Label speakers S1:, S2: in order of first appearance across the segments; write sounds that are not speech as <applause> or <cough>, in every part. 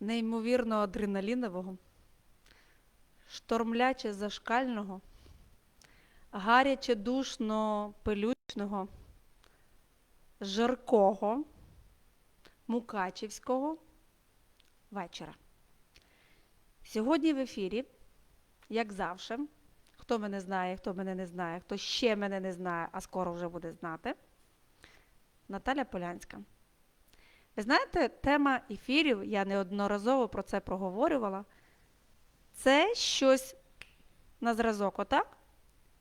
S1: неймовірно адреналінового, штормляче зашкального, гаряче душно пилючного, жаркого, мукачівського вечора. Сьогодні в ефірі, як завжди, хто мене знає, хто мене не знає, хто ще мене не знає, а скоро вже буде знати, Наталя Полянська. Знаєте, тема ефірів, я неодноразово про це проговорювала, це щось на зразок, отак?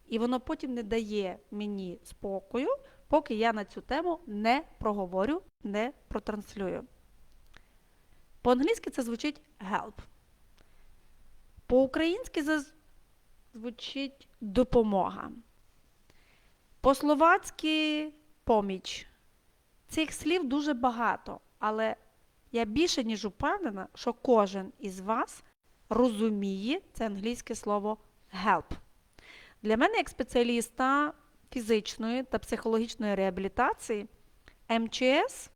S1: І воно потім не дає мені спокою, поки я на цю тему не проговорю, не протранслюю. По-англійськи це звучить help. По-українськи це звучить допомога. По-словацьки поміч. Цих слів дуже багато, але я більше ніж упевнена, що кожен із вас розуміє це англійське слово help. Для мене, як спеціаліста фізичної та психологічної реабілітації, МЧС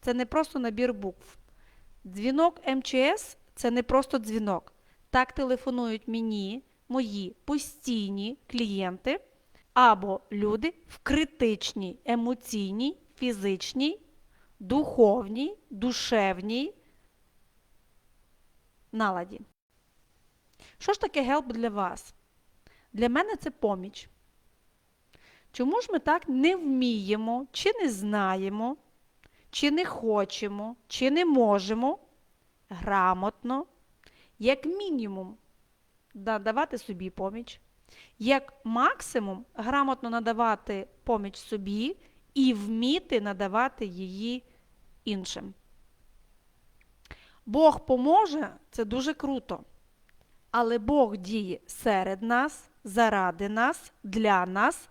S1: це не просто набір букв. Дзвінок МЧС це не просто дзвінок. Так телефонують мені мої постійні клієнти або люди в критичній емоційній, фізичній, духовній, душевній наладі. Що ж таке help для вас? Для мене це поміч. Чому ж ми так не вміємо, чи не знаємо, чи не хочемо, чи не можемо грамотно, як мінімум, надавати собі поміч, як максимум грамотно надавати поміч собі і вміти надавати її іншим. Бог поможе це дуже круто. Але Бог діє серед нас, заради нас, для нас,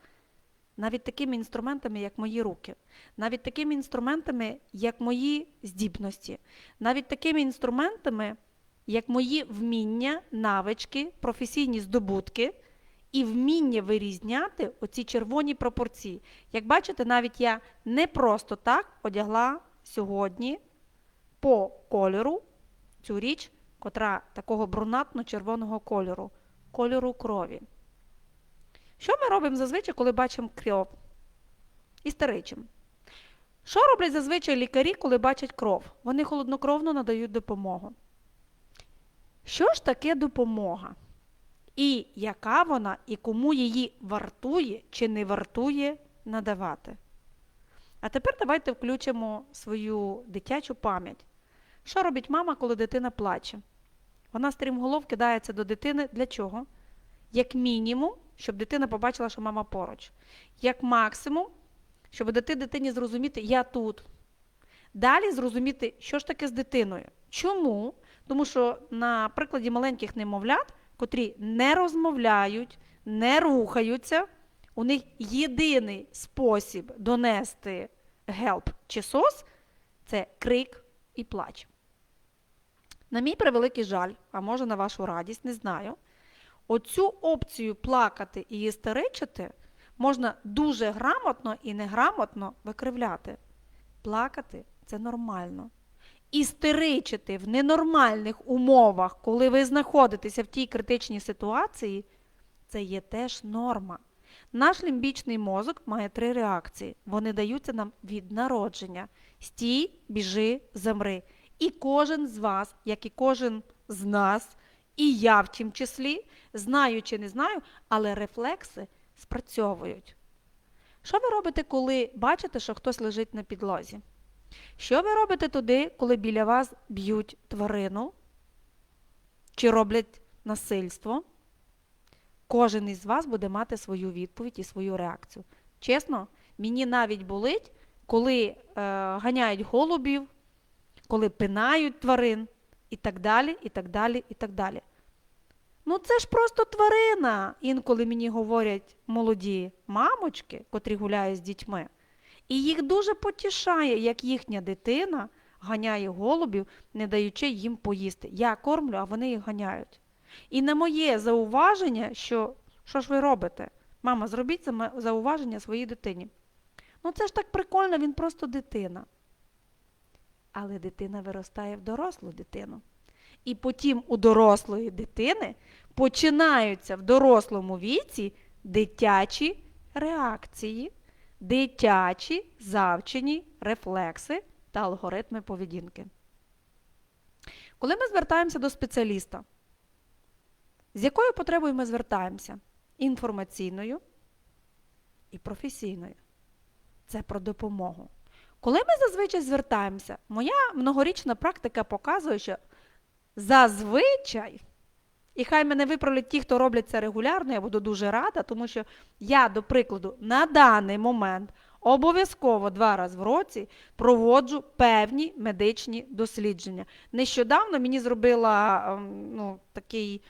S1: навіть такими інструментами, як мої руки, навіть такими інструментами, як мої здібності, навіть такими інструментами, як мої вміння, навички, професійні здобутки і вміння вирізняти оці червоні пропорції. Як бачите, навіть я не просто так одягла сьогодні по кольору цю річ, котра такого брунатно-червоного кольору, кольору крові. Що ми робимо зазвичай, коли бачимо кров? Істеричимо. Що роблять зазвичай лікарі, коли бачать кров? Вони холоднокровно надають допомогу. Що ж таке допомога? І яка вона, і кому її вартує чи не вартує надавати? А тепер давайте включимо свою дитячу пам'ять. Що робить мама, коли дитина плаче? Вона стрімголов кидається до дитини для чого? Як мінімум, щоб дитина побачила, що мама поруч. Як максимум, щоб дати дитині зрозуміти, я тут. Далі зрозуміти, що ж таке з дитиною. Чому? Тому що на прикладі маленьких немовлят, котрі не розмовляють, не рухаються, у них єдиний спосіб донести гелп чи сос це крик і плач. На мій превеликий жаль, а може на вашу радість, не знаю. Оцю опцію плакати і істеричити можна дуже грамотно і неграмотно викривляти. Плакати це нормально. Істеричити в ненормальних умовах, коли ви знаходитеся в тій критичній ситуації, це є теж норма. Наш лімбічний мозок має три реакції. Вони даються нам від народження: стій, біжи, замри. І кожен з вас, як і кожен з нас, і я в тім числі, знаю чи не знаю, але рефлекси спрацьовують. Що ви робите, коли бачите, що хтось лежить на підлозі? Що ви робите туди, коли біля вас б'ють тварину чи роблять насильство? Кожен із вас буде мати свою відповідь і свою реакцію. Чесно, мені навіть болить, коли е, ганяють голубів, коли пинають тварин і так далі, і так далі, і так далі. Ну це ж просто тварина, інколи мені говорять молоді мамочки, котрі гуляють з дітьми. І їх дуже потішає, як їхня дитина ганяє голубів, не даючи їм поїсти. Я кормлю, а вони їх ганяють. І на моє зауваження, що що ж ви робите? Мама, зробіть зауваження своїй дитині. Ну це ж так прикольно, він просто дитина. Але дитина виростає в дорослу дитину. І потім у дорослої дитини починаються в дорослому віці дитячі реакції, дитячі завчені рефлекси та алгоритми поведінки. Коли ми звертаємося до спеціаліста, з якою потребою ми звертаємося? Інформаційною і професійною. Це про допомогу. Коли ми зазвичай звертаємося, моя многорічна практика показує, що зазвичай, і хай мене виправлять ті, хто роблять це регулярно, я буду дуже рада, тому що я, до прикладу, на даний момент обов'язково два рази в році проводжу певні медичні дослідження. Нещодавно мені зробила ем, ну, такий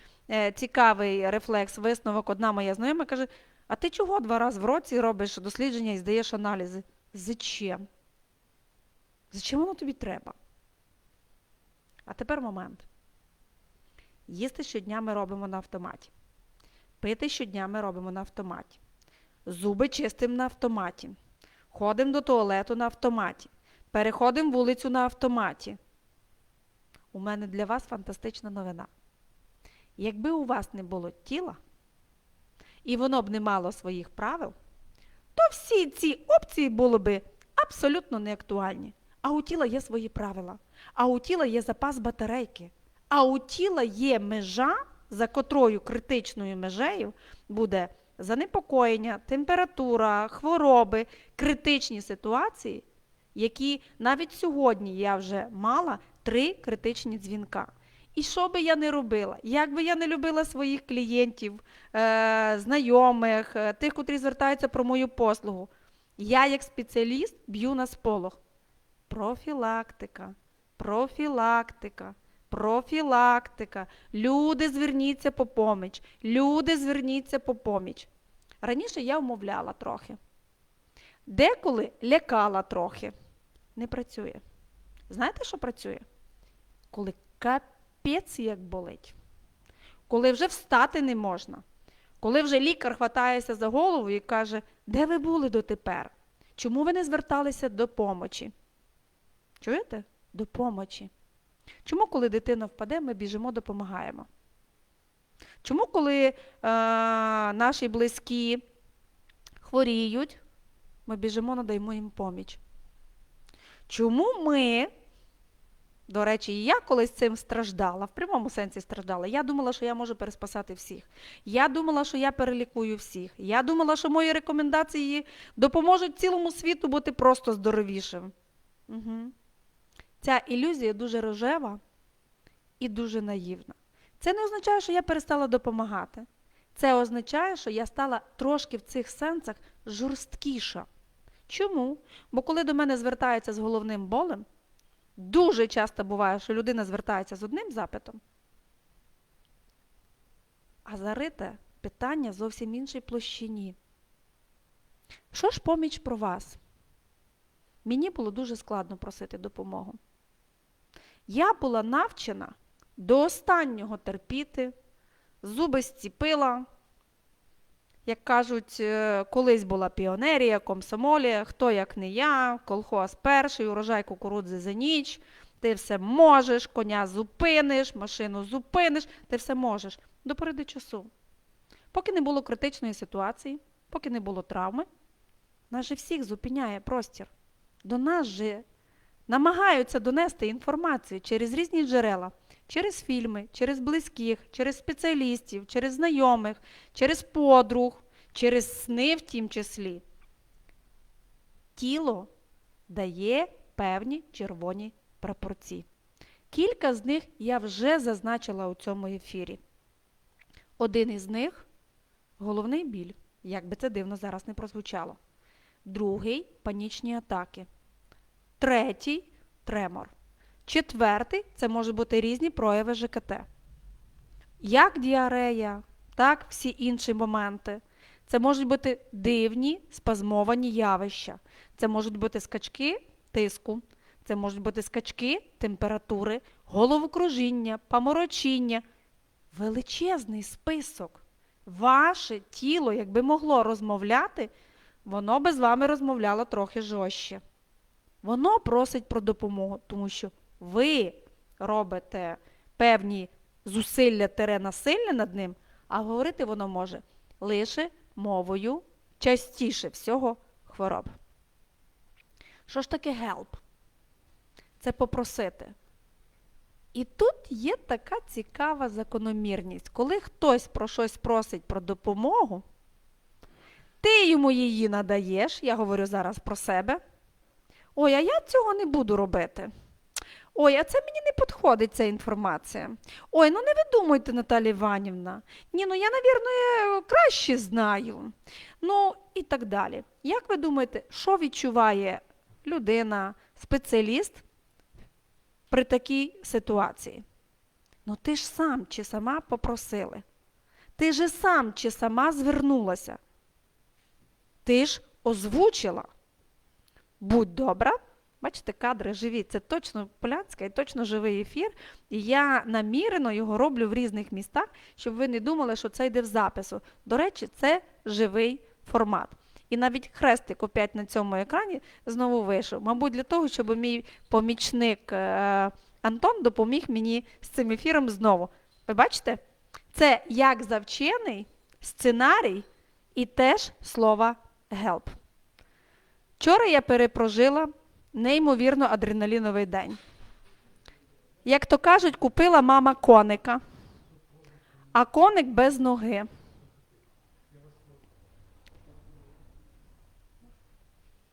S1: цікавий рефлекс, висновок одна моя знайома каже, а ти чого два рази в році робиш дослідження і здаєш аналізи? Зачем? Зачем воно тобі треба? А тепер момент. Їсти щодня ми робимо на автоматі. Пити щодня ми робимо на автоматі. Зуби чистимо на автоматі. Ходимо до туалету на автоматі. Переходимо вулицю на автоматі. У мене для вас фантастична новина. Якби у вас не було тіла, і воно б не мало своїх правил, то всі ці опції були б абсолютно неактуальні. А у тіла є свої правила, а у тіла є запас батарейки, а у тіла є межа, за котрою критичною межею буде занепокоєння, температура, хвороби, критичні ситуації, які навіть сьогодні я вже мала три критичні дзвінка. І що би я не робила, як би я не любила своїх клієнтів, е, знайомих, е, тих, котрі звертаються про мою послугу, я як спеціаліст б'ю на сполох. Профілактика, профілактика, профілактика. Люди, зверніться по поміч. Люди, зверніться по поміч. Раніше я вмовляла трохи. Деколи лякала трохи. Не працює. Знаєте, що працює? Коли капець як болить. Коли вже встати не можна. Коли вже лікар хватається за голову і каже, де ви були дотепер? Чому ви не зверталися до помочі? Чуєте? До помочі. Чому, коли дитина впаде, ми біжимо, допомагаємо? Чому, коли е, наші близькі хворіють, ми біжимо, надаємо їм поміч? Чому ми, до речі, і я колись цим страждала, в прямому сенсі страждала. Я думала, що я можу переспасати всіх. Я думала, що я перелікую всіх. Я думала, що мої рекомендації допоможуть цілому світу бути просто здоровішим. Угу. Ця ілюзія дуже рожева і дуже наївна. Це не означає, що я перестала допомагати. Це означає, що я стала трошки в цих сенсах жорсткіша. Чому? Бо коли до мене звертаються з головним болем, дуже часто буває, що людина звертається з одним запитом, а зарите питання зовсім іншій площині. Що ж поміч про вас? Мені було дуже складно просити допомогу. Я була навчена до останнього терпіти, зуби зціпила. Як кажуть, е, колись була піонерія, комсомолія, хто як не я, колхоз перший, урожай кукурудзи за ніч, ти все можеш, коня зупиниш, машину зупиниш, ти все можеш. До пори до часу. Поки не було критичної ситуації, поки не було травми, нас же всіх зупиняє простір. До нас же намагаються донести інформацію через різні джерела, через фільми, через близьких, через спеціалістів, через знайомих, через подруг, через сни в тім числі. Тіло дає певні червоні прапорці. Кілька з них я вже зазначила у цьому ефірі. Один із них головний біль, як би це дивно зараз не прозвучало. Другий панічні атаки. Третій тремор. Четвертий це можуть бути різні прояви ЖКТ. Як діарея, так всі інші моменти. Це можуть бути дивні спазмовані явища. Це можуть бути скачки тиску, це можуть бути скачки температури, головокружіння, поморочіння. Величезний список. Ваше тіло, якби могло розмовляти, воно би з вами розмовляло трохи жорстче. Воно просить про допомогу, тому що ви робите певні зусилля тере насилля над ним, а говорити воно може лише мовою частіше всього хвороб. Що ж таке help? Це попросити. І тут є така цікава закономірність. Коли хтось про щось просить про допомогу, ти йому її надаєш, я говорю зараз про себе. Ой, а я цього не буду робити. Ой, а це мені не підходить ця інформація. Ой, ну не видумуйте, Наталя Іванівна. Ні, ну я, навірно, краще знаю. Ну і так далі. Як ви думаєте, що відчуває людина, спеціаліст при такій ситуації? Ну ти ж сам чи сама попросили. Ти ж сам чи сама звернулася. Ти ж озвучила. Будь добра. Бачите, кадри живі. Це точно полянська і точно живий ефір. І я намірено його роблю в різних містах, щоб ви не думали, що це йде в запису. До речі, це живий формат. І навіть хрестик опять на цьому екрані знову вийшов. Мабуть, для того, щоб мій помічник е, Антон допоміг мені з цим ефіром знову. Ви бачите? Це як завчений сценарій і теж слова help. Вчора я перепрожила неймовірно адреналіновий день. Як то кажуть, купила мама коника, а коник без ноги.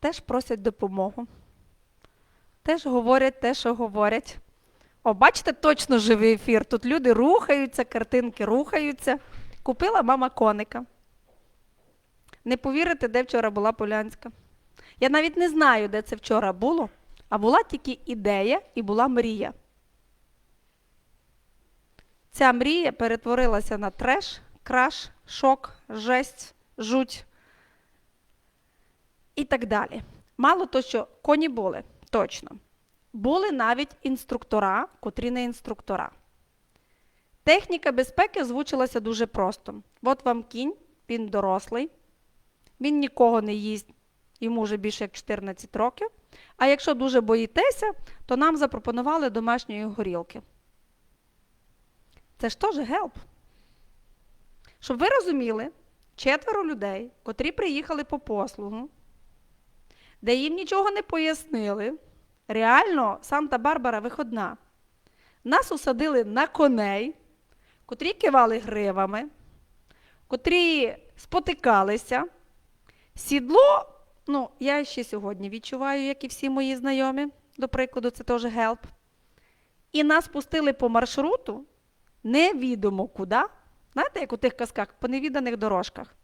S1: Теж просять допомогу. Теж говорять те, що говорять. О, бачите, точно живий ефір. Тут люди рухаються, картинки рухаються. Купила мама коника. Не повірите, де вчора була Полянська. Я навіть не знаю, де це вчора було, а була тільки ідея і була мрія. Ця мрія перетворилася на треш, краш, шок, жесть, жуть і так далі. Мало то, що коні були, точно. Були навіть інструктора, котрі не інструктора. Техніка безпеки озвучилася дуже просто. От вам кінь, він дорослий, він нікого не їсть, йому вже більше як 14 років. А якщо дуже боїтеся, то нам запропонували домашньої горілки. Це ж теж гелп. Щоб ви розуміли, четверо людей, котрі приїхали по послугу, де їм нічого не пояснили, реально Санта-Барбара виходна. Нас усадили на коней, котрі кивали гривами, котрі спотикалися. Сідло, ну, я ще сьогодні відчуваю, як і всі мої знайомі, до прикладу, це теж гелп. І нас пустили по маршруту невідомо куди. Знаєте, як у тих казках, по невіданих дорожках.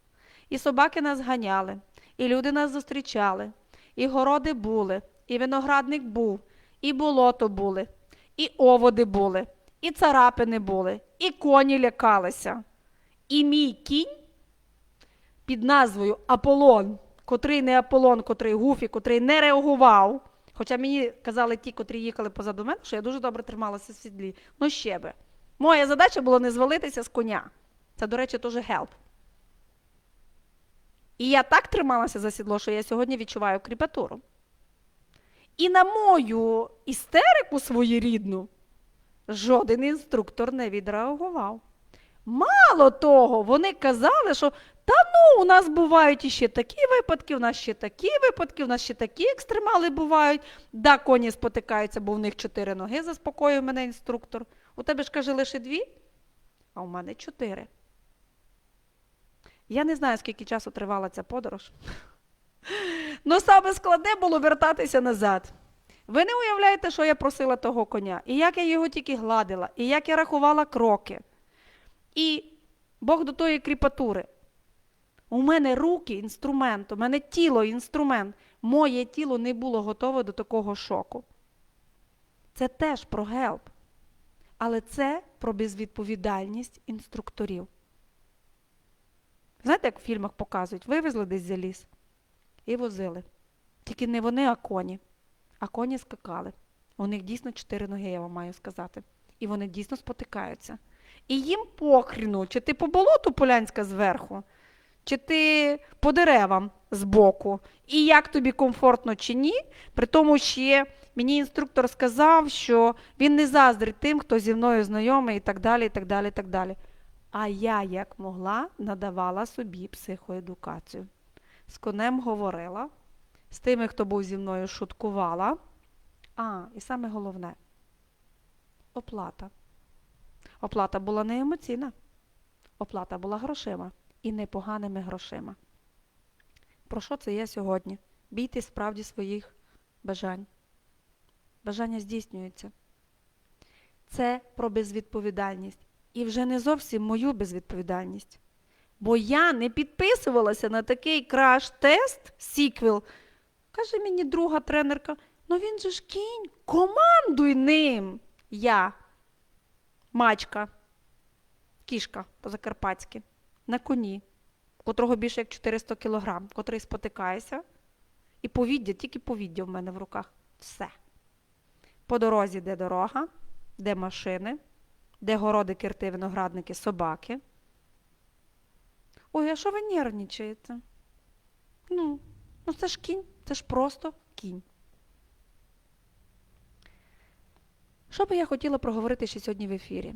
S1: І собаки нас ганяли, і люди нас зустрічали, і городи були, і виноградник був, і болото були, і оводи були, і царапини були, і коні лякалися. І мій кінь під назвою Аполлон, котрий не Аполлон, котрий Гуфі, котрий не реагував. Хоча мені казали ті, котрі їхали позаду мене, що я дуже добре трималася в сідлі. Ну ще би. Моя задача була не звалитися з коня. Це, до речі, теж гелп. І я так трималася за сідло, що я сьогодні відчуваю кріпатуру. І на мою істерику своєрідну жоден інструктор не відреагував. Мало того, вони казали, що та ну, у нас бувають іще такі випадки, у нас ще такі випадки, у нас ще такі екстремали бувають. Да, коні спотикаються, бо в них чотири ноги, заспокоїв мене інструктор. У тебе ж каже лише дві, а у мене чотири. Я не знаю, скільки часу тривала ця подорож. <laughs> Ну, саме складне було вертатися назад. Ви не уявляєте, що я просила того коня, і як я його тільки гладила, і як я рахувала кроки. І Бог до тої кріпатури. У мене руки інструмент, у мене тіло інструмент. Моє тіло не було готове до такого шоку. Це теж про гелп. Але це про безвідповідальність інструкторів. Знаєте, як в фільмах показують, вивезли десь за ліс і возили. Тільки не вони, а коні. А коні скакали. У них дійсно чотири ноги, я вам маю сказати. І вони дійсно спотикаються. І їм похріну, чи ти по болоту полянська зверху, чи ти по деревам збоку. І як тобі комфортно чи ні, при тому ще мені інструктор сказав, що він не заздрить тим, хто зі мною знайомий і так далі, і так далі, і так далі. А я, як могла, надавала собі психоедукацію. З конем говорила, з тими, хто був зі мною, шуткувала. А, і саме головне оплата. Оплата була не емоційна. Оплата була грошима і непоганими грошима. Про що це є сьогодні? Бійтесь справді своїх бажань. Бажання здійснюються. Це про безвідповідальність. І вже не зовсім мою безвідповідальність. Бо я не підписувалася на такий краш-тест, сіквел. Каже мені друга тренерка, ну він же ж кінь, командуй ним. Я, мачка, кішка по-закарпатськи, на коні, котрого більше як 400 кілограм, котрий спотикається, і повіддя, тільки повіддя в мене в руках. Все. По дорозі де дорога, де машини, де городи, кирти, виноградники, собаки. Ой, а що ви нервничаєте? Ну, ну це ж кінь, це ж просто кінь. Що би я хотіла проговорити ще сьогодні в ефірі?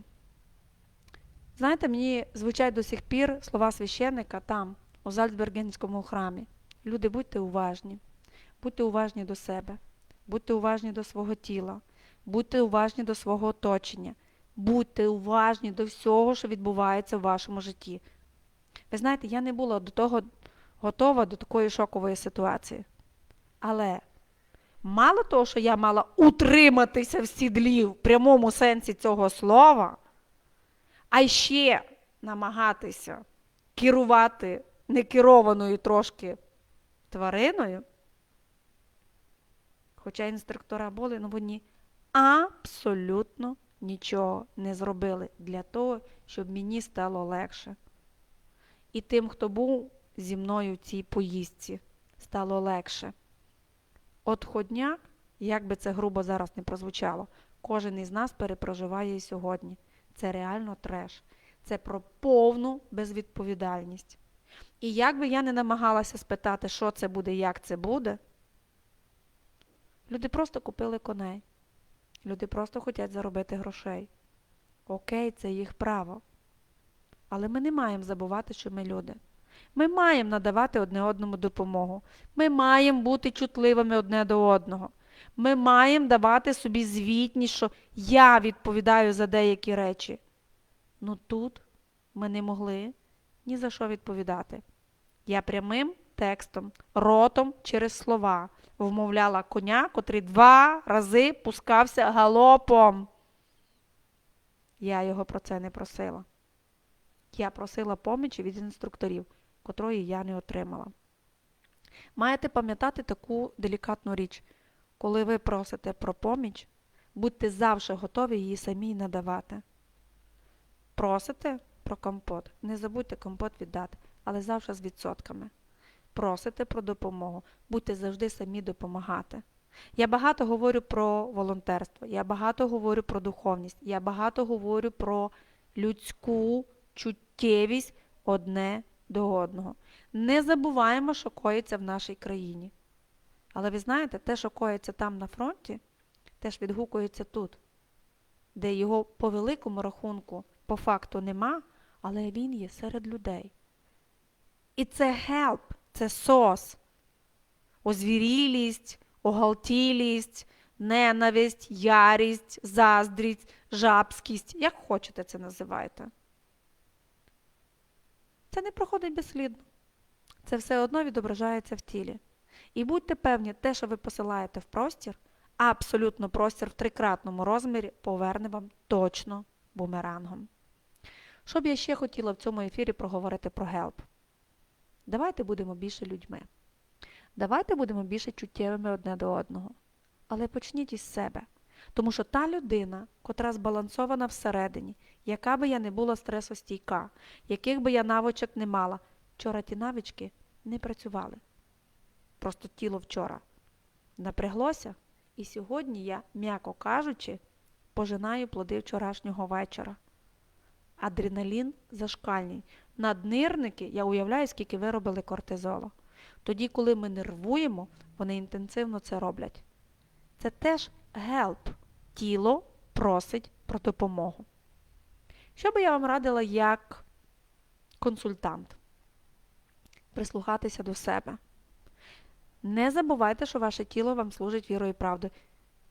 S1: Знаєте, мені звучать до сих пір слова священника там, у Зальцбергенському храмі. Люди, будьте уважні, будьте уважні до себе, будьте уважні до свого тіла, будьте уважні до свого оточення, будьте уважні до всього, що відбувається в вашому житті. Ви знаєте, я не була до того готова до такої шокової ситуації. Але мало того, що я мала утриматися в сідлі в прямому сенсі цього слова, а ще намагатися керувати некерованою трошки твариною, хоча інструктора були, ну вони абсолютно нічого не зробили для того, щоб мені стало легше. І тим, хто був зі мною в цій поїздці, стало легше. Отходняк, як би це грубо зараз не прозвучало, кожен із нас перепроживає і сьогодні. Це реально треш. Це про повну безвідповідальність. І як би я не намагалася спитати, що це буде, як це буде, люди просто купили коней. Люди просто хочуть заробити грошей. Окей, це їх право. Але ми не маємо забувати, що ми люди. Ми маємо надавати одне одному допомогу. Ми маємо бути чутливими одне до одного. Ми маємо давати собі звітність, що я відповідаю за деякі речі. Ну тут ми не могли ні за що відповідати. Я прямим текстом, ротом через слова вмовляла коня, котрий два рази пускався галопом. Я його про це не просила. Я просила помічі від інструкторів, котрої я не отримала. Маєте пам'ятати таку делікатну річ. Коли ви просите про поміч, будьте завжди готові її самі надавати. Просите про компот, не забудьте компот віддати, але завжди з відсотками. Просите про допомогу, будьте завжди самі допомагати. Я багато говорю про волонтерство, я багато говорю про духовність, я багато говорю про людську чуттєвість одне до одного. Не забуваємо, що коїться в нашій країні. Але ви знаєте, те, що коїться там на фронті, теж відгукується тут, де його по великому рахунку по факту нема, але він є серед людей. І це help, це сос, озвірілість, огалтілість, ненависть, ярість, заздрість, жабськість, як хочете це називайте. Це не проходить безслідно. Це все одно відображається в тілі. І будьте певні, те, що ви посилаєте в простір, абсолютно простір в трикратному розмірі поверне вам точно бумерангом. Що б я ще хотіла в цьому ефірі проговорити про гелп? Давайте будемо більше людьми. Давайте будемо більше чуттєвими одне до одного. Але почніть із себе. Тому що та людина, котра збалансована всередині, яка би я не була стресостійка, яких би я навичок не мала, вчора ті навички не працювали. Просто тіло вчора напряглося, і сьогодні я, м'яко кажучи, пожинаю плоди вчорашнього вечора. Адреналін зашкальний. Наднирники, я уявляю, скільки виробили кортизолу. Тоді, коли ми нервуємо, вони інтенсивно це роблять. це теж help. Тіло просить про допомогу. Що би я вам радила як консультант? Прислухатися до себе. Не забувайте, що ваше тіло вам служить вірою і правдою.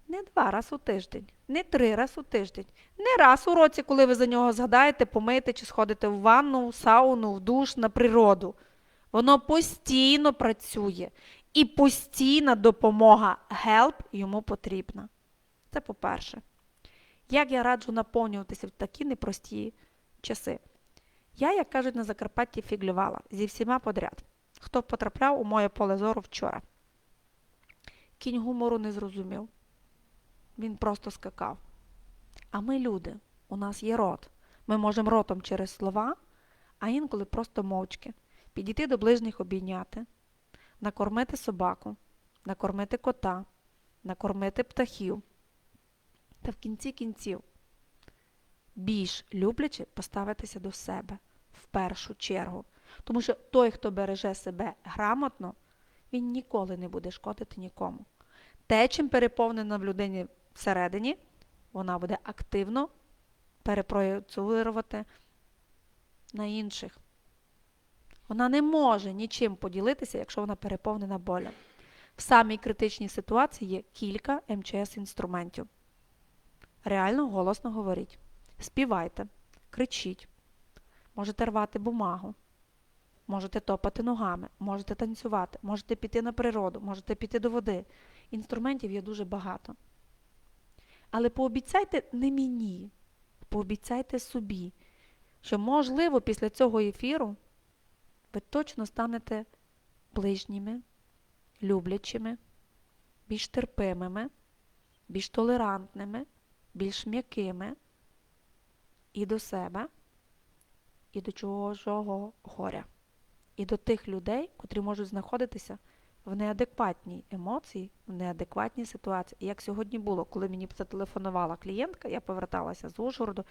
S1: Не два рази у тиждень, не три рази у тиждень, не раз у році, коли ви за нього згадаєте, помити чи сходите в ванну, в сауну, в душ, на природу. Воно постійно працює. І постійна допомога help йому потрібна. Це по-перше. Як я раджу наповнюватися в такі непрості часи? Я, як кажуть, на Закарпатті фіглювала зі всіма подряд. Хто потрапляв у моє поле зору вчора? Кінь гумору не зрозумів. Він просто скакав. А ми люди, у нас є рот. Ми можемо ротом через слова, а інколи просто мовчки. Підійти до ближніх обійняти, накормити собаку, накормити кота, накормити птахів. Та в кінці кінців більш люблячи поставитися до себе в першу чергу. Тому що той, хто береже себе грамотно, він ніколи не буде шкодити нікому. Те, чим переповнена в людині всередині, вона буде активно перепроєцувати на інших. Вона не може нічим поділитися, якщо вона переповнена болем. В самій критичній ситуації є кілька МЧС-інструментів. Реально голосно говоріть. Співайте, кричіть, можете рвати бумагу, можете топати ногами, можете танцювати, можете піти на природу, можете піти до води. Інструментів є дуже багато. Але пообіцяйте не мені, пообіцяйте собі, що, можливо, після цього ефіру ви точно станете ближніми, люблячими, більш терпимими, більш толерантними, більш м'якими і до себе, і до чужого горя, і до тих людей, котрі можуть знаходитися в неадекватній емоції, в неадекватній ситуації. Як сьогодні було, коли мені зателефонувала клієнтка, я поверталася з Ужгороду,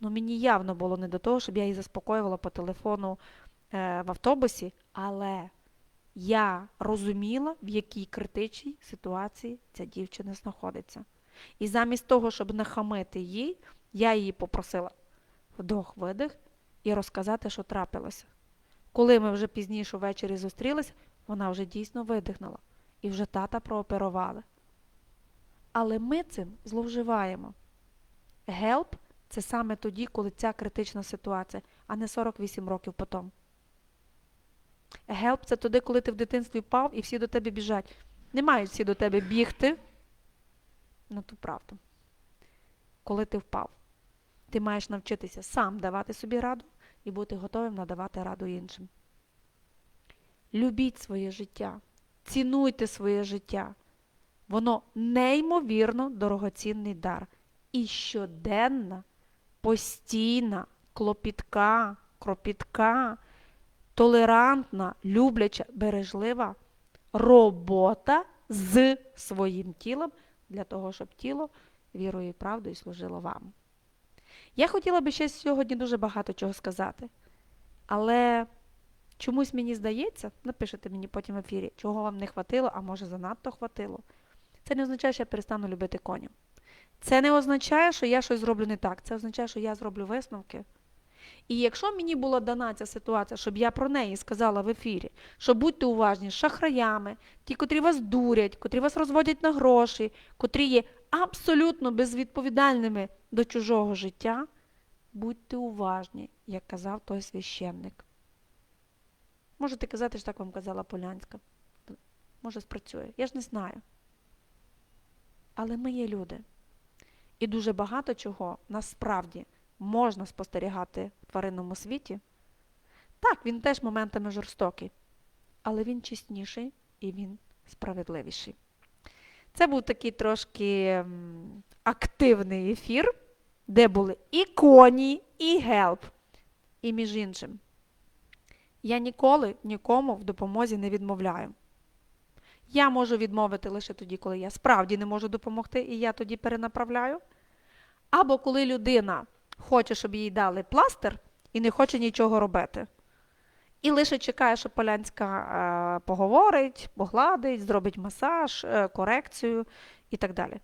S1: ну мені явно було не до того, щоб я її заспокоювала по телефону е, в автобусі, але я розуміла, в якій критичній ситуації ця дівчина знаходиться. І замість того, щоб нахамити їй, я її попросила вдох-видих і розказати, що трапилося. Коли ми вже пізніше ввечері зустрілися, вона вже дійсно видихнула і вже тата прооперували. Але ми цим зловживаємо. Гелп це саме тоді, коли ця критична ситуація, а не 48 років потім. Гелп це тоді, коли ти в дитинстві впав і всі до тебе біжать. Не мають всі до тебе бігти на ту правду. Коли ти впав, ти маєш навчитися сам давати собі раду і бути готовим надавати раду іншим. Любіть своє життя, цінуйте своє життя. Воно неймовірно дорогоцінний дар. І щоденна, постійна, клопітка, кропітка, толерантна, любляча, бережлива робота з своїм тілом для того, щоб тіло вірою і правдою служило вам. Я хотіла би ще сьогодні дуже багато чого сказати, але чомусь мені здається, напишете мені потім в ефірі, чого вам не хватило, а може занадто хватило. Це не означає, що я перестану любити коню. Це не означає, що я щось зроблю не так. Це означає, що я зроблю висновки. І якщо мені була дана ця ситуація, щоб я про неї сказала в ефірі, що будьте уважні з шахраями, ті, котрі вас дурять, котрі вас розводять на гроші, котрі є абсолютно безвідповідальними до чужого життя, будьте уважні, як казав той священник. Можете казати, що так вам казала Полянська. Може, спрацює. Я ж не знаю. Але ми є люди. І дуже багато чого насправді можна спостерігати в тваринному світі. Так, він теж моментами жорстокий, але він чесніший і він справедливіший. Це був такий трошки активний ефір, де були і коні, і гелп. І між іншим, я ніколи нікому в допомозі не відмовляю. Я можу відмовити лише тоді, коли я справді не можу допомогти, і я тоді перенаправляю. Або коли людина хоче, щоб їй дали пластир і не хоче нічого робити. І лише чекає, що Полянська е, поговорить, погладить, зробить масаж, е, корекцію, і так далі.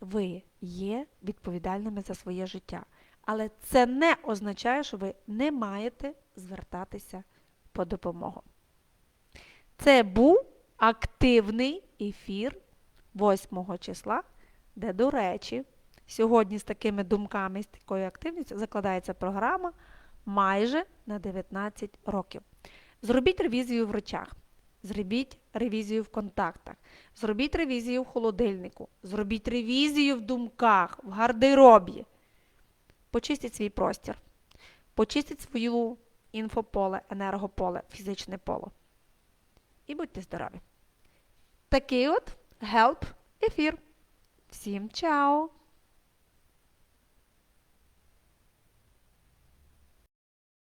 S1: Ви є відповідальними за своє життя. Але це не означає, що ви не маєте звертатися по допомогу. Це був активний ефір 8 числа, де, до речі, сьогодні з такими думками, з такою активністю закладається програма майже на 19 років. Зробіть ревізію в речах, зробіть ревізію в контактах, зробіть ревізію в холодильнику, зробіть ревізію в думках, в гардеробі. Почистіть свій простір, почистіть свою інфополе, енергополе, фізичне поле. І будьте здорові. Такий от help ефір. Всім чао!